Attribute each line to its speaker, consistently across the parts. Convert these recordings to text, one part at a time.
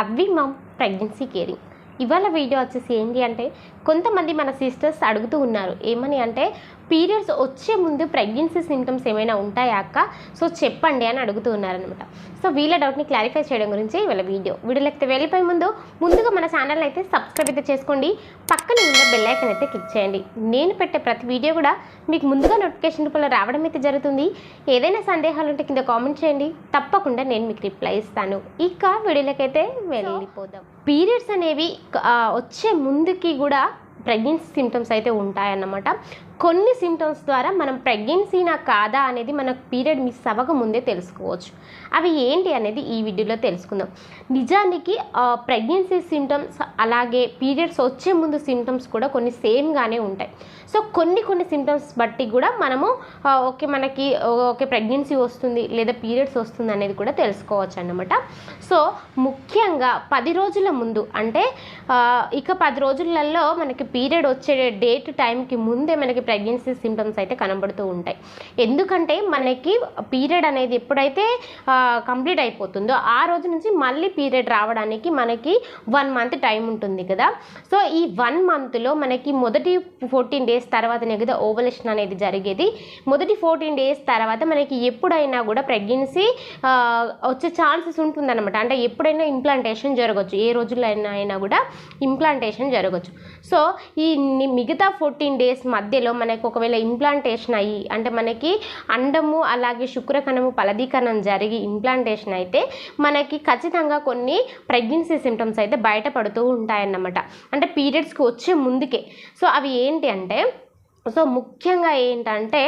Speaker 1: అవ్వి mum pregnancy caring ఇవాళ video వచ్చేసి ఏంటి అంటే కొంతమంది మన సిస్టర్స్ అడుగుతూ ఉన్నారు ఏమని అంటే పీరియడ్స్ వచ్చే ముందు ప్రెగ్నెన్సీ సిమ్టమ్స్ ఏమైనా ఉంటాయా అక్క సో చెప్పండి అని అడుగుతూ ఉన్నారనమాట సో వీళ్ళ డౌట్ని క్లారిఫై చేయడం గురించి వీళ్ళ వీడియో. వీడియోలోకి వెళ్ళిపోయే ముందు ముందుగా మన ఛానల్ అయితే సబ్స్క్రైబ్ అయితే చేసుకోండి. పక్కన ఉన్న బెల్ ఐకన్ అయితే క్లిక్ చేయండి. నేను పెట్టే ప్రతి వీడియో కూడా మీకు ముందుగా నోటిఫికేషన్ రూపంలో రావడం అయితే జరుగుతుంది. ఏదైనా సందేహాలు ఉంటే కింద కామెంట్ చేయండి. తప్పకుండా నేను మీకు రిప్లై ఇస్తాను. ఇక వీడియోలకైతే వెళ్ళిపోదాం. పీరియడ్స్ అనేవి వచ్చే ముందుకి కూడా ప్రెగ్నెన్సీ సిమ్టమ్స్ అయితే ఉంటాయన్నమాట. కొన్ని సిమ్టమ్స్ ద్వారా మనం ప్రెగ్నెన్సీనా కాదా అనేది మనకు పీరియడ్ మిస్ అవ్వక ముందే తెలుసుకోవచ్చు. అవి ఏంటి అనేది ఈ వీడియోలో తెలుసుకుందాం. నిజానికి ప్రెగ్నెన్సీ సిమ్టమ్స్ అలాగే పీరియడ్స్ వచ్చే ముందు సిమ్టమ్స్ కూడా కొన్ని సేమ్గానే ఉంటాయి. సో కొన్ని కొన్ని సిమ్టమ్స్ బట్టి కూడా మనము ఓకే మనకి ఓకే ప్రెగ్నెన్సీ వస్తుంది లేదా పీరియడ్స్ వస్తుంది అనేది కూడా తెలుసుకోవచ్చు అన్నమాట. సో ముఖ్యంగా పది రోజుల ముందు అంటే ఇక పది రోజులలో మనకి పీరియడ్ వచ్చే డేట్ టైంకి ముందే మనకి ప్రెగ్నెన్సీ సిమ్టమ్స్ అయితే కనబడుతూ ఉంటాయి. ఎందుకంటే మనకి పీరియడ్ అనేది ఎప్పుడైతే కంప్లీట్ అయిపోతుందో ఆ రోజు నుంచి మళ్ళీ పీరియడ్ రావడానికి మనకి వన్ మంత్ టైం ఉంటుంది కదా. సో ఈ వన్ మంత్లో మనకి మొదటి ఫోర్టీన్ డేస్ తర్వాతనే కదా ఓవలేషన్ అనేది జరిగేది. మొదటి ఫోర్టీన్ డేస్ తర్వాత మనకి ఎప్పుడైనా కూడా ప్రెగ్నెన్సీ వచ్చే ఛాన్సెస్ ఉంటుందన్నమాట. అంటే ఎప్పుడైనా ఇంప్లాంటేషన్ జరగవచ్చు ఏ రోజుల్లో అయినా అయినా కూడా ఇంప్లాంటేషన్ జరగవచ్చు సో ఈ మిగతా ఫోర్టీన్ డేస్ మధ్యలో మనకి ఒకవేళ ఇంప్లాంటేషన్ అయ్యి అంటే మనకి అండము అలాగే శుక్రకణము ఫలదీకరణం జరిగి ఇంప్లాంటేషన్ అయితే మనకి ఖచ్చితంగా కొన్ని ప్రెగ్నెన్సీ సిమ్టమ్స్ అయితే బయటపడుతూ ఉంటాయన్నమాట. అంటే పీరియడ్స్కి వచ్చే ముందుకే. సో అవి ఏంటి అంటే సో ముఖ్యంగా ఏంటంటే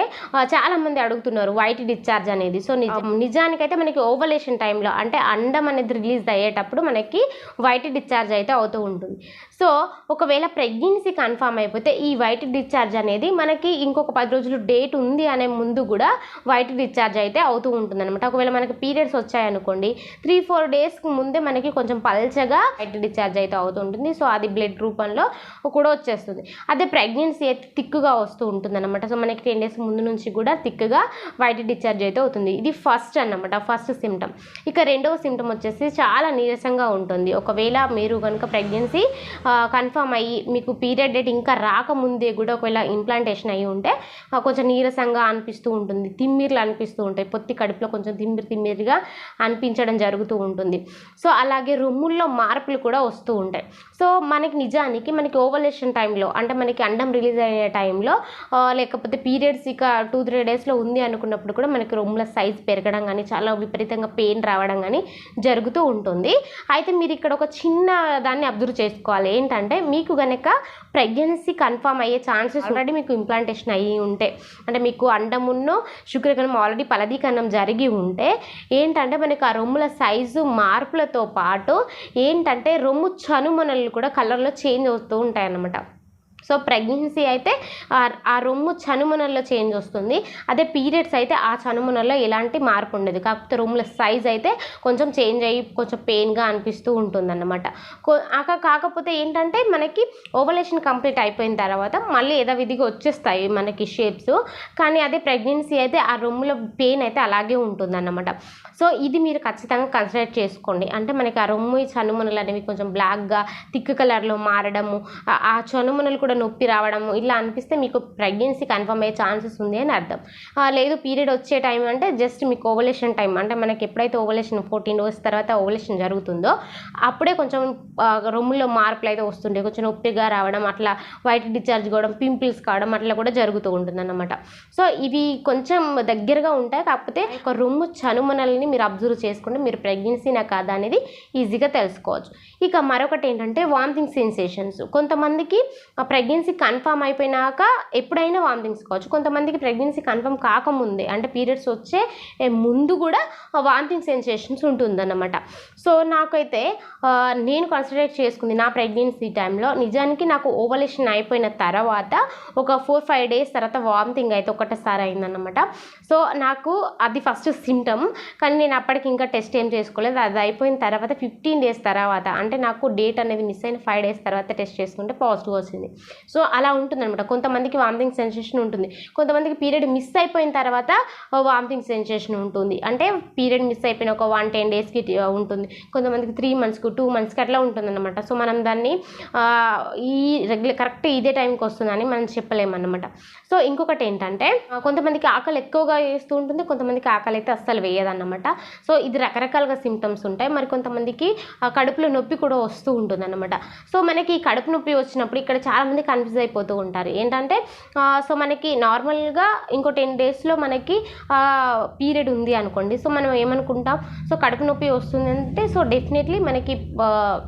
Speaker 1: చాలామంది అడుగుతున్నారు వైట్ డిశ్చార్జ్ అనేది. సో నిజ నిజానికైతే మనకి ఓవలేషన్ టైంలో అంటే అండం అనేది రిలీజ్ అయ్యేటప్పుడు మనకి వైట్ డిశ్చార్జ్ అయితే అవుతూ ఉంటుంది. సో ఒకవేళ ప్రెగ్నెన్సీ కన్ఫామ్ అయిపోతే ఈ వైట్ డిశ్చార్జ్ అనేది మనకి ఇంకొక పది రోజులు డేట్ ఉంది అనే ముందు కూడా వైట్ డిశ్చార్జ్ అయితే అవుతూ ఉంటుంది అనమాట ఒకవేళ మనకి పీరియడ్స్ వచ్చాయనుకోండి త్రీ ఫోర్ డేస్కి ముందే మనకి కొంచెం పల్చగా వైట్ డిశ్చార్జ్ అయితే అవుతుంటుంది సో అది బ్లడ్ రూపంలో కూడా వచ్చేస్తుంది. అదే ప్రెగ్నెన్సీ అయితే థిక్గా వస్తూ ఉంటుంది అనమాట సో మనకి టెన్ డేస్ ముందు నుంచి కూడా థిక్గా వైట్ డిశ్చార్జ్ అయితే అవుతుంది. ఇది ఫస్ట్ అన్నమాట ఫస్ట్ సిమ్టమ్ ఇక రెండవ సిమ్టమ్ వచ్చేసి చాలా నీరసంగా ఉంటుంది. ఒకవేళ మీరు కనుక ప్రెగ్నెన్సీ కన్ఫర్మ్ అయ్యి మీకు పీరియడ్ డేట్ ఇంకా రాకముందే కూడా ఒకవేళ ఇంప్లాంటేషన్ అయ్యి ఉంటే కొంచెం నీరసంగా అనిపిస్తూ ఉంటుంది. తిమ్మిర్లు అనిపిస్తూ ఉంటాయి. పొత్తి కడుపులో కొంచెం తిమ్మిరి తిమ్మిరిగా అనిపించడం జరుగుతూ ఉంటుంది. సో అలాగే రొమ్ముల్లో మార్పులు కూడా వస్తూ ఉంటాయి. సో మనకి నిజానికి మనకి ఓవలేషన్ టైంలో అంటే మనకి అండం రిలీజ్ అయ్యే టైంలో ఆ, లేకపోతే పీరియడ్స్ ఇక టూ త్రీ డేస్లో ఉంది అనుకున్నప్పుడు కూడా మనకి రొమ్ముల సైజ్ పెరగడం కానీ చాలా విపరీతంగా పెయిన్ రావడం కానీ జరుగుతూ ఉంటుంది. అయితే మీరు ఇక్కడ ఒక చిన్న దాన్ని అబ్జర్వ్ చేసుకోవాలి. ఏంటంటే మీకు గనక ప్రెగ్నెన్సీ కన్ఫర్మ్ అయ్యే ఛాన్సెస్ ఆల్రెడీ మీకు ఇంప్లాంటేషన్ అయ్యి ఉంటే అంటే మీకు అండమున్నో శుక్రకణం ఆల్రెడీ ఫలదీకరణం జరిగి ఉంటే ఏంటంటే మనకి ఆ రొమ్ముల సైజు మార్పులతో పాటు ఏంటంటే రొమ్ము చనుమొనలు కూడా కలర్లో చేంజ్ అవుతూ ఉంటాయి అన్నమాట సో ప్రెగ్నెన్సీ అయితే ఆ- రొమ్ము చనుమనల్లో చేంజ్ వస్తుంది. అదే పీరియడ్స్ అయితే ఆ చనుమనల్లో ఎలాంటి మార్పు ఉండదు. కాకపోతే రొమ్ముల సైజ్ అయితే కొంచెం చేంజ్ అయ్యి కొంచెం పెయిన్గా అనిపిస్తూ ఉంటుందన్నమాట. అన్నమాట కాకపోతే ఏంటంటే మనకి ఓవలేషన్ కంప్లీట్ అయిపోయిన తర్వాత మళ్ళీ యథావిధిగా వచ్చేస్తాయి మనకి షేప్స్. కానీ అదే ప్రెగ్నెన్సీ అయితే ఆ రొమ్ముల పెయిన్ అయితే అలాగే ఉంటుందన్నమాట. సో ఇది మీరు ఖచ్చితంగా కన్సిడర్ చేసుకోండి. అంటే మనకి ఆ రొమ్ము చనుమనలు అనేవి కొంచెం బ్లాక్గా థిక్ కలర్లో మారడము ఆ- చనుమనలు కూడా నొప్పి రావడము ఇలా అనిపిస్తే మీకు ప్రెగ్నెన్సీ కన్ఫర్మ్ అయ్యే ఛాన్సెస్ ఉంది అని అర్థం. లేదు పీరియడ్ వచ్చే టైం అంటే జస్ట్ మీకు ఓవలేషన్ టైం అంటే మనకి ఎప్పుడైతే ఓవలేషన్ ఫోర్టీన్ డేస్ తర్వాత ఓవలేషన్ జరుగుతుందో అప్పుడే కొంచెం రొమ్ముల్లో మార్పులు అయితే వస్తుండే. కొంచెం నొప్పిగా రావడం అట్లా వైట్ డిశ్చార్జ్ కావడం పింపుల్స్ కావడం అట్లా కూడా జరుగుతూ ఉంటుంది అన్నమాట సో ఇవి కొంచెం దగ్గరగా ఉంటాయి. కాకపోతే ఒక రొమ్ము చనుమనల్ని మీరు అబ్జర్వ్ చేసుకుంటే మీరు ప్రెగ్నెన్సీనా కాదా అనేది ఈజీగా తెలుసుకోవచ్చు. ఇక మరొకటి ఏంటంటే వామిటింగ్ సెన్సేషన్స్. కొంతమందికి ప్రెగ్నెన్సీ కన్ఫర్మ్ అయిపోయినాక ఎప్పుడైనా వామిటింగ్స్ కావచ్చు. కొంతమందికి ప్రెగ్నెన్సీ కన్ఫర్మ్ కాకముందే అంటే పీరియడ్స్ వచ్చే ముందు కూడా వామిటింగ్ సెన్సేషన్స్ ఉంటుందన్నమాట. సో నాకైతే నేను కన్సిడర్ చేసుకుంది నా ప్రెగ్నెన్సీ టైంలో. నిజానికి నాకు ఓవలేషన్ అయిపోయిన తర్వాత ఒక ఫోర్ ఫైవ్ డేస్ తర్వాత వామిటింగ్ అయితే ఒకటేసారి అయిందన్నమాట. సో నాకు అది ఫస్ట్ సిమ్టమ్ కానీ నేను అప్పటికి ఇంకా టెస్ట్ ఏం చేసుకోలేదు. అది అయిపోయిన తర్వాత ఫిఫ్టీన్ డేస్ తర్వాత అంటే నాకు డేట్ అనేది మిస్ అయిన ఫైవ్ డేస్ తర్వాత టెస్ట్ చేసుకుంటే పాజిటివ్ వచ్చింది. సో అలా ఉంటుందన్నమాట. కొంతమందికి వామిటింగ్ సెన్సేషన్ ఉంటుంది. కొంతమందికి పీరియడ్ మిస్ అయిపోయిన తర్వాత వామిటింగ్ సెన్సేషన్ ఉంటుంది. అంటే పీరియడ్ మిస్ అయిపోయిన ఒక వన్ టెన్ డేస్కి ఉంటుంది. కొంతమందికి త్రీ మంత్స్కి టూ మంత్స్కి అట్లా ఉంటుందన్నమాట. సో మనం దాన్ని ఈ రెగ్యులర్ కరెక్ట్ ఇదే టైంకి వస్తుందని మనం చెప్పలేమన్నమాట. సో ఇంకొకటి ఏంటంటే కొంతమందికి ఆకలి ఎక్కువగా వేస్తూ ఉంటుంది. కొంతమందికి ఆకలి అయితే అస్సలు వేయదన్నమాట. సో ఇది రకరకాలుగా సిమ్టమ్స్ ఉంటాయి. మరి కొంతమందికి కడుపులో నొప్పి కూడా వస్తూ ఉంటుంది అనమాట సో మనకి ఈ కడుపు నొప్పి వచ్చినప్పుడు ఇక్కడ చాలామంది కన్ఫ్యూజ్ అయిపోతూ ఉంటారు. ఏంటంటే సో మనకి నార్మల్గా ఇంకో టెన్ డేస్లో మనకి పీరియడ్ ఉంది అనుకోండి. సో మనం ఏమనుకుంటాం? సో కడుపు నొప్పి వస్తుంది అంటే సో డెఫినెట్లీ మనకి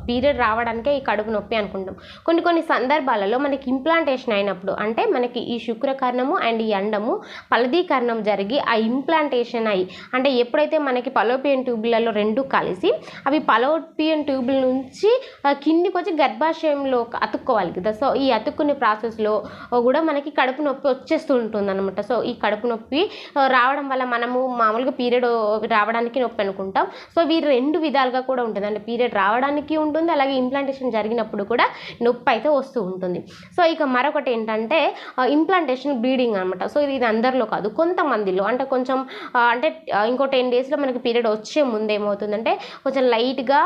Speaker 1: పీరియడ్ రావడానికే ఈ కడుపు నొప్పి అనుకుంటాం. కొన్ని కొన్ని సందర్భాలలో మనకి ఇంప్లాంటేషన్ అయినప్పుడు అంటే మనకి ఈ శుక్రకర్ణము అండ్ ఈ అండము ఫలదీకరణం జరిగి ఆ ఇంప్లాంటేషన్ అయ్యి అంటే ఎప్పుడైతే మనకి పలోపియన్ ట్యూబ్లలో రెండు కలిసి అవి పలోపియన్ ట్యూబుల నుంచి కిందికి వచ్చి గర్భాశయంలో అతుక్కోవాలి కదా. సో ఈ అతుక్కునే ప్రాసెస్లో కూడా మనకి కడుపు నొప్పి వచ్చేస్తూ ఉంటుంది అనమాట సో ఈ కడుపు నొప్పి రావడం వల్ల మనము మామూలుగా పీరియడ్ రావడానికి నొప్పి అనుకుంటాం. సో వీరు రెండు విధాలుగా కూడా ఉంటుంది. అంటే పీరియడ్ రావడానికి ఉంటుంది అలాగే ఇంప్లాంటేషన్ జరిగినప్పుడు కూడా నొప్పి అయితే వస్తూ ఉంటుంది. సో ఇక మరొకటి ఏంటంటే ఇంప్లాంటేషన్ బ్లీడింగ్ అనమాట సో ఇది ఇది అందరిలో కాదు కొంతమందిలో. అంటే కొంచెం అంటే ఇంకో టెన్ డేస్లో మనకి పీరియడ్ వచ్చే ముందు ఏమవుతుందంటే కొంచెం లైట్గా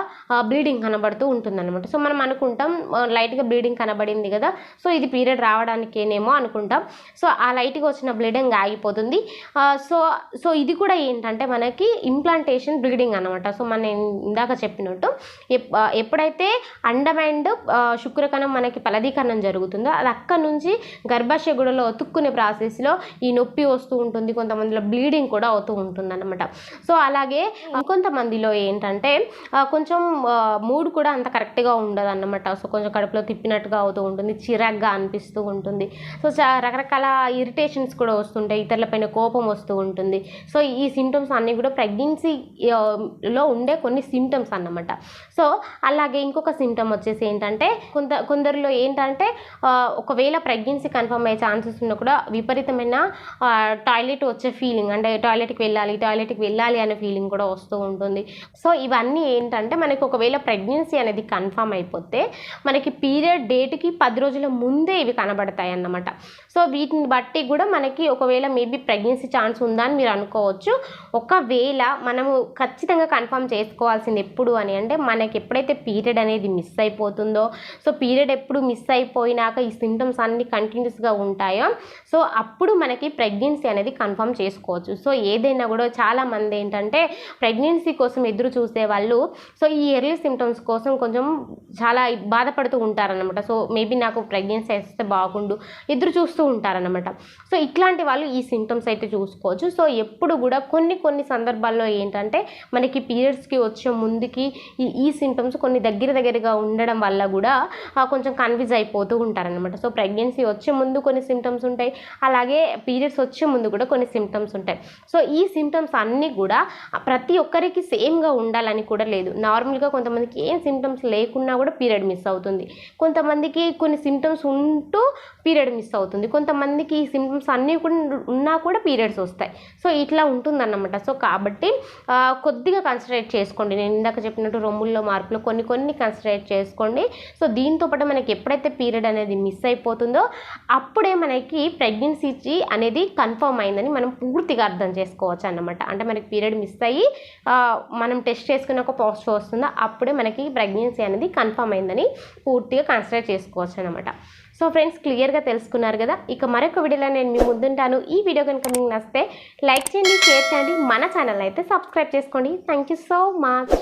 Speaker 1: బ్లీడింగ్ కనబడుతూ ఉంటుంది అనమాట సో మనం అనుకుంటాం లైట్గా బ్లీడింగ్ కనబడింది కదా సో ఇది పీరియడ్ రావడానికేనేమో అనుకుంటాం. సో ఆ లైట్గా వచ్చిన బ్లీడింగ్ ఆగిపోతుంది. సో సో ఇది కూడా ఏంటంటే మనకి ఇంప్లాంటేషన్ బ్లీడింగ్ అనమాట సో మనం ఇందాక చెప్పినట్టు ఎప్పుడైతే అండం అండ్ శుక్రకణం మనకి ఫలదీకరణం జరుగుతుందో అది అక్కడ నుంచి గర్భాశయ గుడలో ఒతుక్కునే ప్రాసెస్లో ఈ నొప్పి వస్తూ ఉంటుంది. కొంతమందిలో బ్లీడింగ్ కూడా అవుతూ ఉంటుంది అనమాట సో అలాగే ఇంకొంతమందిలో ఏంటంటే కొంచెం మూడ్ కూడా అంత కరెక్ట్గా ఉండదు అనమాట సో కొంచెం కడుపులో తిప్పినట్టుగా అవుతూ ఉంటుంది. చిరాగ్గా అనిపిస్తూ ఉంటుంది. సో రకరకాల ఇరిటేషన్స్ కూడా వస్తుంటాయి. ఇతరులపైన కోపం వస్తూ ఉంటుంది. సో ఈ సిమ్టమ్స్ అన్నీ కూడా ప్రెగ్నెన్సీ లో ఉండే కొన్ని సిమ్టమ్స్ అన్నమాట. సో అలాగే ఇంకొక సిమ్టమ్ వచ్చేసి ఏంటంటే కొంత కొందరిలో ఏంటంటే ఒకవేళ ప్రెగ్నెన్సీ కన్ఫర్మ్ అయ్యే ఛాన్సెస్ ఉన్నా కూడా విపరీతమైన టాయిలెట్ వచ్చే ఫీలింగ్ అంటే టాయిలెట్కి వెళ్ళాలి టాయిలెట్కి వెళ్ళాలి అనే ఫీలింగ్ కూడా వస్తూ ఉంటుంది. సో ఇవన్నీ ఏంటంటే మనకి ఒకవేళ ప్రెగ్నెన్సీ అనేది కన్ఫర్మ్ అయిపోతే మనకి పీరియడ్ డేట్కి పది రోజులు ముందే ఇవి కనబడతాయి అన్నమాట సో వీటిని బట్టి కూడా మనకి ఒకవేళ మేబీ ప్రెగ్నెన్సీ ఛాన్స్ ఉందా అని మీరు అనుకోవచ్చు. ఒకవేళ మనము ఖచ్చితంగా కన్ఫర్మ్ చేసుకోవాల్సింది ఎప్పుడు అని అంటే మనకి ఎప్పుడైతే పీరియడ్ అనేది మిస్ అయిపోతుందో సో పీరియడ్ ఎప్పుడు మిస్ అయిపోయినాక ఈ సిమ్టమ్స్ అన్ని కంటిన్యూస్గా ఉంటాయో? సో అప్పుడు మనకి ప్రెగ్నెన్సీ అనేది కన్ఫర్మ్ చేసుకోవచ్చు. సో ఏదైనా కూడా చాలా మంది ఏంటంటే ప్రెగ్నెన్సీ కోసం ఎదురు చూసే వాళ్ళు సో ఈ ఎర్లీ సిమ్టమ్స్ కోసం కొంచెం చాలా బాధపడుతూ ఉంటారనమాట సో మేబీ నాకు ప్రెగ్నెన్సీ వేస్తే బాగుండు. ఎదురు చూస్తూ ఉంటారనమాట సో ఇట్లాంటి వాళ్ళు ఈ సింటమ్స్ అయితే చూసుకోవచ్చు. సో ఎప్పుడు కూడా కొన్ని కొన్ని సందర్భాల్లో ఏంటంటే మనకి పీరియడ్స్కి వచ్చే ముందుకి ఈ ఈ సింటమ్స్ కొన్ని దగ్గర దగ్గరగా ఉండడం వల్ల కూడా కొంచెం కన్ఫ్యూజ్ అయిపోతూ ఉంటారనమాట సో ప్రెగ్నెన్సీ వచ్చే ముందు కొన్ని సిమ్టమ్స్ ఉంటాయి. అలాగే పీరియడ్స్ వచ్చే ముందు కూడా కొన్ని సిమ్టమ్స్ ఉంటాయి. సో ఈ సిమ్టమ్స్ అన్నీ కూడా ప్రతి ఒక్కరికి సేమ్గా ఉండాలని కూడా లేదు. నార్మల్గా కొంతమందికి ఏం సిమ్టమ్స్ లేకున్నా కూడా పీరియడ్ మిస్ అవుతుంది. కొంతమందికి కొన్ని సిమ్టమ్స్ ఉంటూ పీరియడ్ మిస్ అవుతుంది. కొంతమందికి ఈ సిమ్టమ్స్ అన్నీ కూడా ఉన్నా కూడా పీరియడ్స్ వస్తాయి. సో ఇట్లా ఉంటుందన్నమాట. సో కాబట్టి కొద్దిగా కన్సన్ట్రేట్ చేసుకోండి. నేను ఇందాక చెప్పినట్టు రొమ్ముల్లో మార్పులు కొన్ని కొన్ని కన్సన్ట్రేట్ చేసుకోండి. సో దీంతో పాటు మనకి ఎప్పుడైతే పీరియడ్ అనేది మిస్ అయిపోతుందో అప్పుడే మనకి ప్రెగ్నెన్సీ అనేది కన్ఫర్మ్ అయిందని మనం పూర్తిగా అర్థం చేసుకోవచ్చు అన్నమాట. అంటే మనకి పీరియడ్ మిస్ అయ్యి మనం టెస్ట్ చేసుకున్న ఒక పాజిటివ్ వస్తుందో అప్పుడే మనకి ప్రెగ్నెన్సీ అనేది కన్ఫర్మ్ అయిందని పూర్తిగా కన్సిడర్ చేసుకోవచ్చు అనమాట సో ఫ్రెండ్స్ క్లియర్గా తెలుసుకున్నారు కదా? ఇక మరొక వీడియోలో నేను మీ ముందుంటాను. ఈ వీడియో కనుక మీకు నచ్చితే లైక్ చేయండి షేర్ చేయండి. మన ఛానల్ అయితే సబ్స్క్రైబ్ చేసుకోండి. Thank you so much.